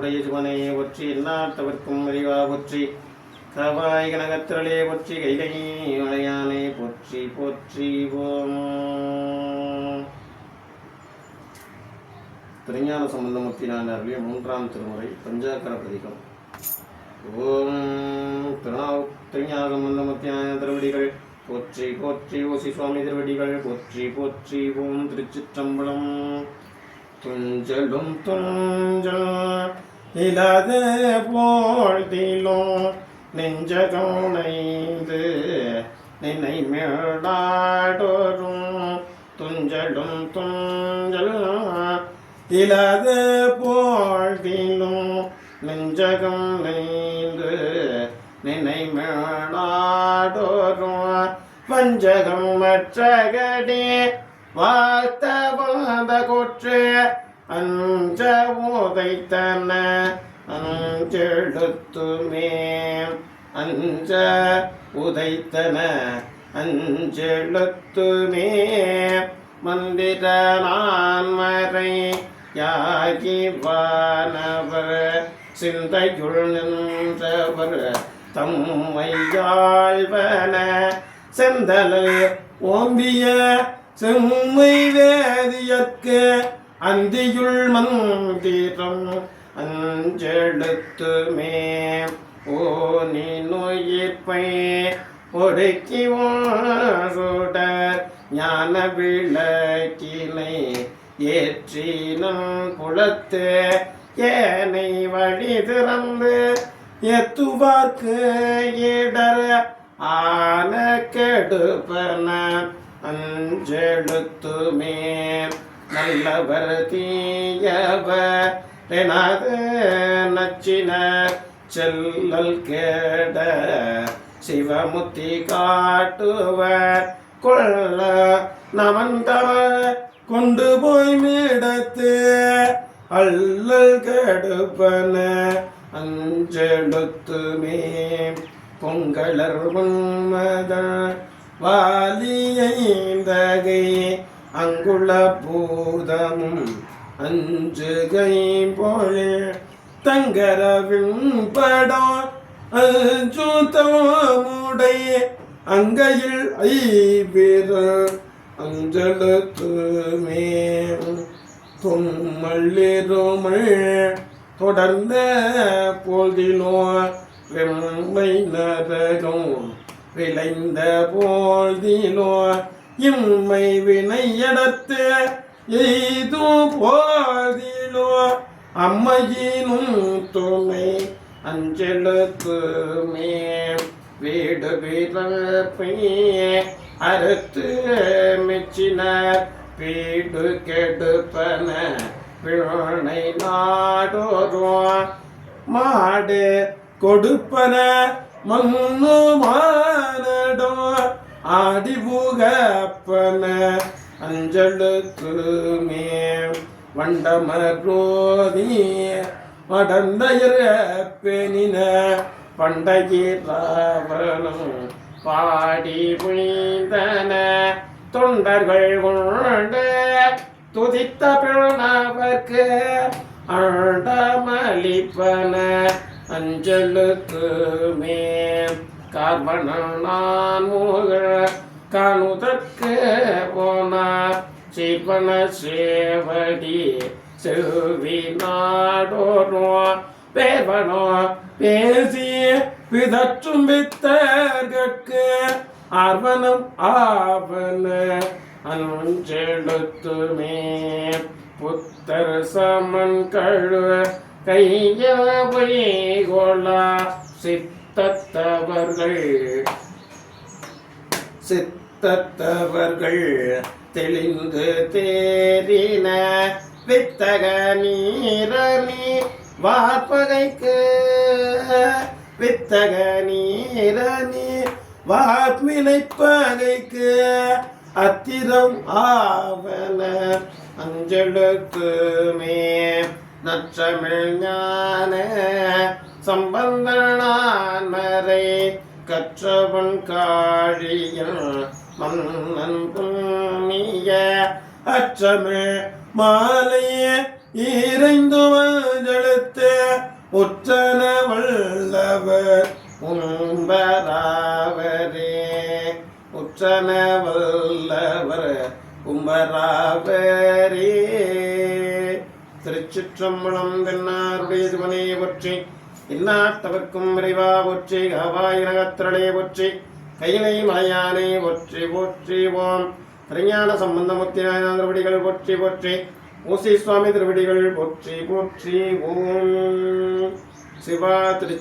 என்னாருடைய சிவனே ஒற்றி எல்லாத்தவர்க்கும் அறிவா ஒற்றி. கவாய் கனகத்திரளே ஒற்றி கைகை மலையானே போற்றி போற்றி ஓம். திருஞான சம்பந்தமூர்த்தினான் அருளிய மூன்றாம் திருமுறை பஞ்சாக்கர பதிகம். ஓம் திருநாவு திருஞான சம்பந்தமூர்த்தி சம்பந்தமூர்த்தினான திருவடிகள். போற்றி போற்றி ஓசி சுவாமி திருவடிகள். போற்றி போற்றி ஓம் திருச்சிற்றம்பலம். துஞ்சலும் துஞ்சல் இல்லாத போழ்திலும் நெஞ்சகம் நைந்து நினை மேடாடோரும் துஞ்சடும் துஞ்சல். இல்லாத போழ்திலும் நெஞ்சகம் நெய்ந்து நினை மேடாடோரும் வஞ்சகம் மற்றகடே வாழ்த்த வந்த கொற்று அஞ்ச உதைத்தன அஞ்செழுத்துமே. அஞ்ச உதைத்தன அஞ்செழுத்துமே. மந்திர நான்மறை யாகி வானவர் சிந்தையுள் நின்றவர் தம்மையாழ்வன. செந்தல் ஓம்பிய செம்மை வேதியற்கு அந்தியுள் மந்திரம் அஞ்செழுத்துமே ஓ நீ நோயிற்பை. ஒடுக்கி சுடர். ஞான விளக்கினை ஏற்றினும் குளத்து ஏனை வழி திறந்து எத்துவார்க்கு இடர ஆன கெடுப்பன. அஞ்செழுத்துமே நல்லவர் தீயவர் எனது செல்லல் கேட சிவமுத்தி காட்டுவர். கொள்ள நமந்தவர் கொண்டு போய் மேடத்து அல்லல் கெடுப்பன அஞ்செடுத்துமே பொங்கலர் உண்மத வாலியைந்தகை அங்குள்ள பூதமும் அஞ்சு கை போலே தங்கரவின் படம் அஞ்சுதமுடைய அங்கையில் ஐபிர அஞ்சலுத்துமே தும்மள்ளிருமல் தொடர்ந்த போதிலோ வெம்மை நரகம் விளைந்த போதிலோ இம்மை வினையடத்து எய்தும் போதிலோ அம்மையினும் துணை அஞ்சலுக்குமே வீடு வீரப்பை அறுத்து மெச்சினர் வீடு கெடுப்பன விழனை நாடோரும் மாடு கொடுப்பன மண்ணு மாடோ ஆடி அஞ்சலுக்கு மே வண்டமரோதி வடந்தயிர பெணின பண்டகிராவணம் பாடி புனிதன தொண்டர்கள் கொண்டு துதித்த பிழனவர்க்கு அண்டமளிப்பன அஞ்சலுக்கு மே நான் முகழ் காணுதற்கு போனார். சிவன சேவடி செல்வி நாடோனோ பேர்வனோ பேசி பிதற்றும் வித்தர்கட்கு ஆர்வனம் ஆவன அஞ்செழுத்துமே புத்தர் சமன் கழு கையவை கொள்ளா சித்தத்தவர்கள். சித்தத்தவர்கள் தெளிந்து தேறின வித்தக நீரணி வார்ப்பகைக்கு. வித்தக நீரணி வாத்மினைப்பகைக்கு அத்திரம் ஆவன அஞ்சலுக்கு மே நற்றமிழ் ஞான சம்பந்தனான் கற்றவன் காழியில் மன்னன் புண்ணிய அற்றமிழ் மாலைய இறைந்து மஞ்சளுத்து உச்சன வல்லவர் உம்பராவரே. உற்றன வல்லவர் உம்பராவரே. திருச்சிற்றம்பலம் தென்னாருடைய சிவனே ஒற்றி இந்நாட்டவர்க்கும் விரைவா ஒற்றி காவாயிரகத்திரளே ஒற்றி கையிலை மலையானை ஒற்றி போற்றி ஓம். திருஞான சம்பந்தமுத்தி நாயனார் திருவடிகள் போற்றி போற்றி. ஊசி சுவாமி திருவடிகள் போற்றி போற்றி ஓம். சிவா திரு